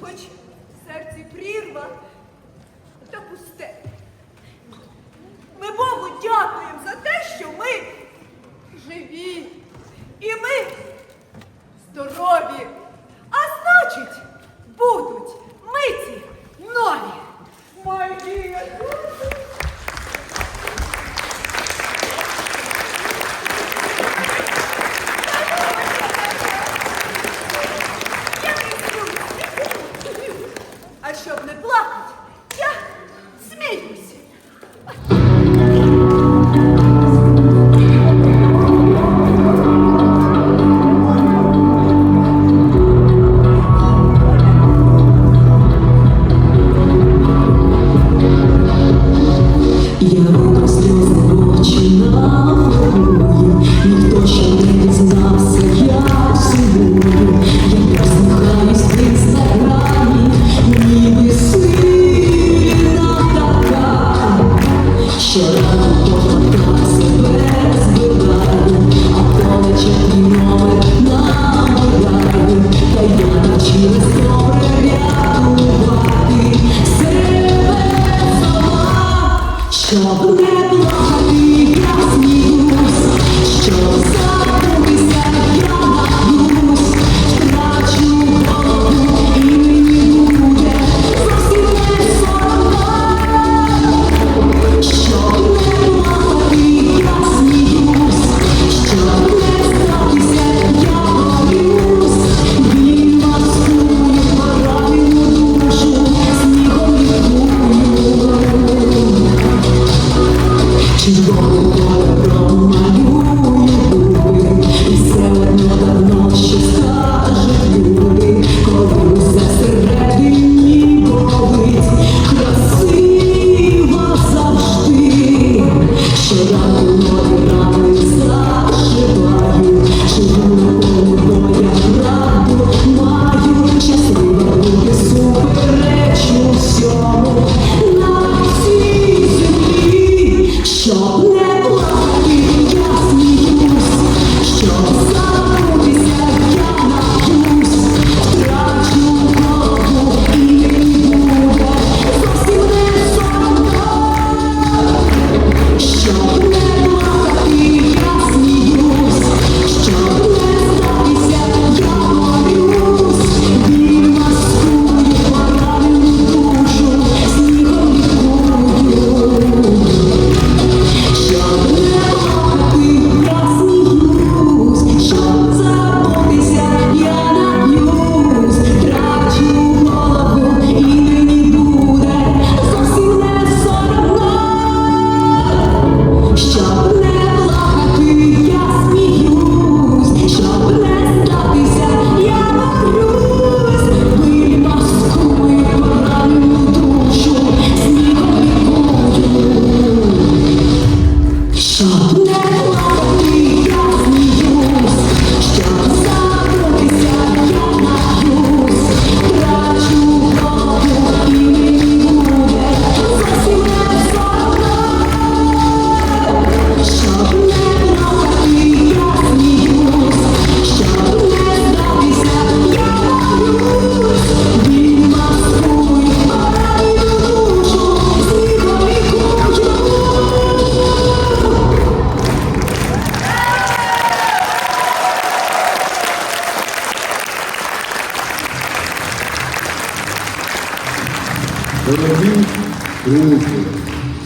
хоч в серці прірва та пусте. Ми Богу дякуємо за те, що ми живі і ми здорові, а значить, будуть миті нові. Мої!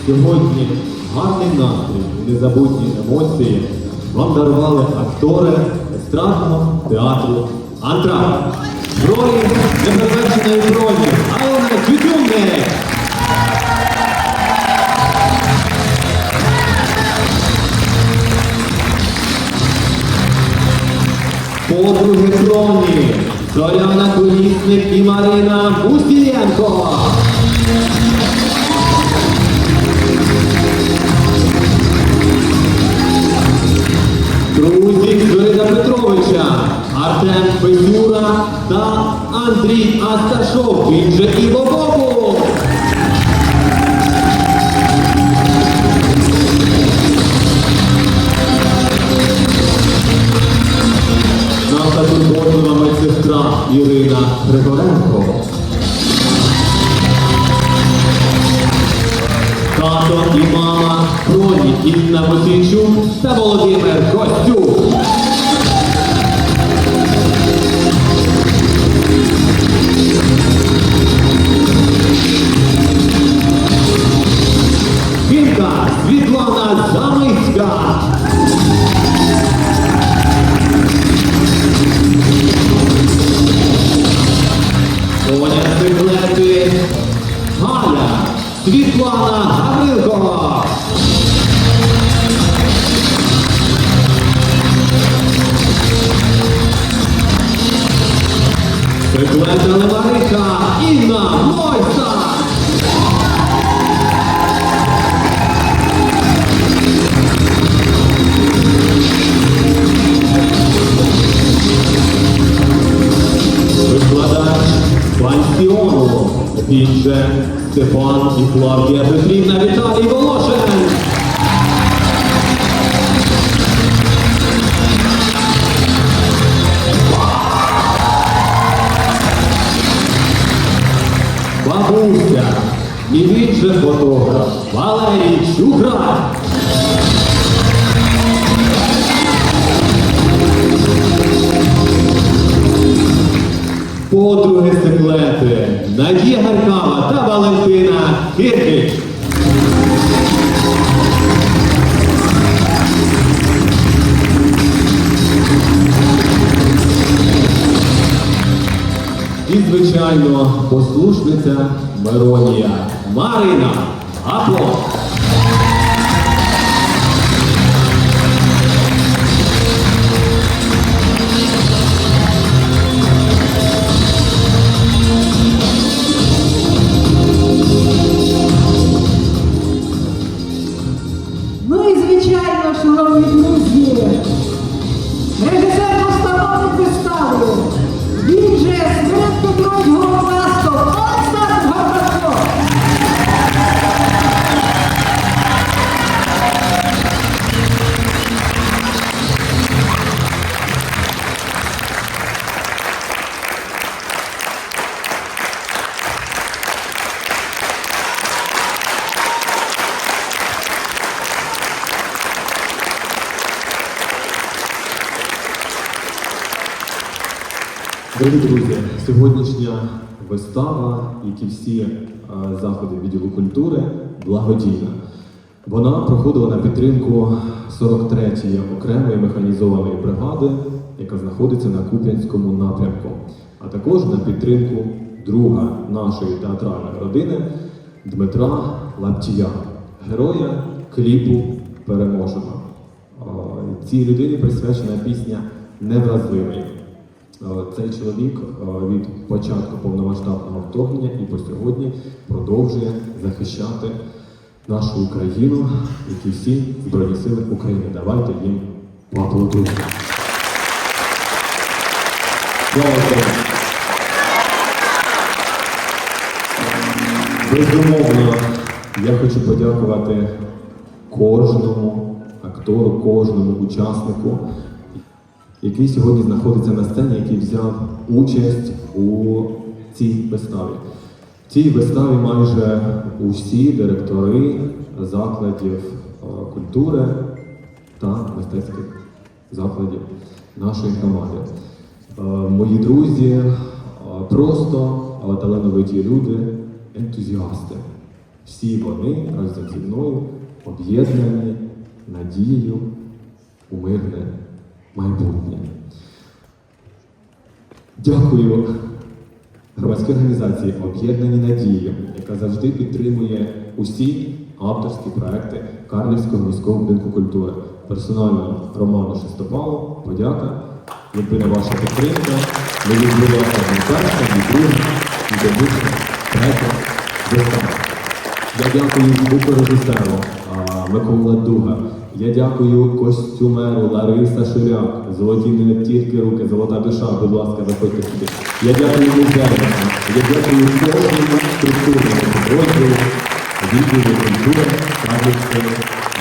Сьогодні гарний настрій, незабутні емоції вам дарували актори естрадного театру Антракт. Ролі неперевершеної броні Алена Тютюнник! Подруги кроні Зоряна Колісник і Марина Гусієнко! Олександра Петровича, Артем Федюра та Андрій Асташов. Він же і Бобобу. Наша турботлива медсестра Ірина Григоренко. Тато і мама броні Інна Васильчук та Володимир Костюк. Світлана Гаврилкова. Циклета Леварика Інна Мойса. Клавдія Петрівна Віталій Волошин. Бабуся. І він же фотограф Валерій Чуграй. Подруги секлети Надія Гаркава та Валентина Киркич. І, звичайно, послушниця Миронія Марина Апло. Дорогі друзі, сьогоднішня вистава, як і всі е, заходи відділу культури, благодійна. Вона проходила на підтримку 43-ї окремої механізованої бригади, яка знаходиться на Куп'янському напрямку, а також на підтримку друга нашої театральної родини Дмитра Лаптія, героя кліпу Переможемо. Е, Цій людині присвячена пісня Невразливий. Е, Цей чоловік е, від початку повномасштабного вторгнення і по сьогодні продовжує захищати нашу Україну, як і всі Збройні Сили України. Давайте їм поаплодуємо. Безумовно, я хочу подякувати кожному актору, кожному учаснику, який сьогодні знаходиться на сцені, який взяв участь у цій виставі. В цій виставі майже усі директори закладів е, культури та мистецьких закладів нашої громади. Е, Мої друзі, е, просто але талановиті люди, ентузіасти. Всі вони разом зі мною об'єднані надією у мирне майбутнє. Дякую громадській організації Об'єднані надії, яка завжди підтримує усі авторські проекти Карлівського міського будинку культури. Персонально Роману Шестопалу, подяка. Якби не ваша підтримка, ми одним першим, і другим, і добитим третім виставам. Я дякую звукорежисеру Микола Дуга. Я дякую костюмеру Лариса Ширяк. Золоті не тільки руки, золота душа, будь ласка, заходьте сюди. Я дякую музейникам. Я дякую кожному структурному підрозділу відділу культури Карлівської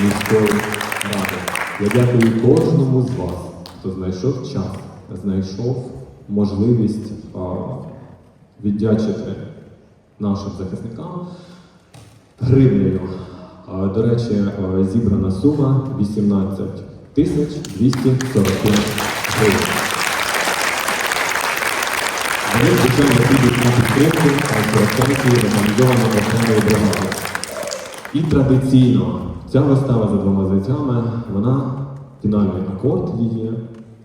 міської ради. Я дякую кожному з вас, хто знайшов час, знайшов можливість а, віддячити нашим захисникам гривнею. До речі, зібрана сума 18 тисяч 245 гривень. Вони, звичайно, підуть на підтримку Антиростанції механізованої окремої бригади. І традиційно ця вистава за двома зайцями, вона фінальний акорд її.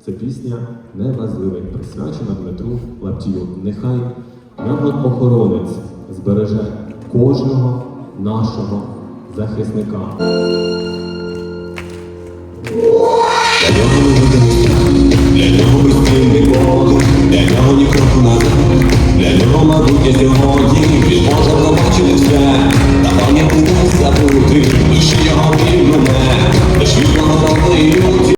Це пісня Невразливий, присвячена Дмитру Лаптію. Нехай янголь-охоронець збереже кожного нашого захисника. Для нього для нього безцінний подих, для нього ні кроку для нього мабуть сьогодні, він може пробачити все, та пам'яти не забути, лише його він мене, лиш від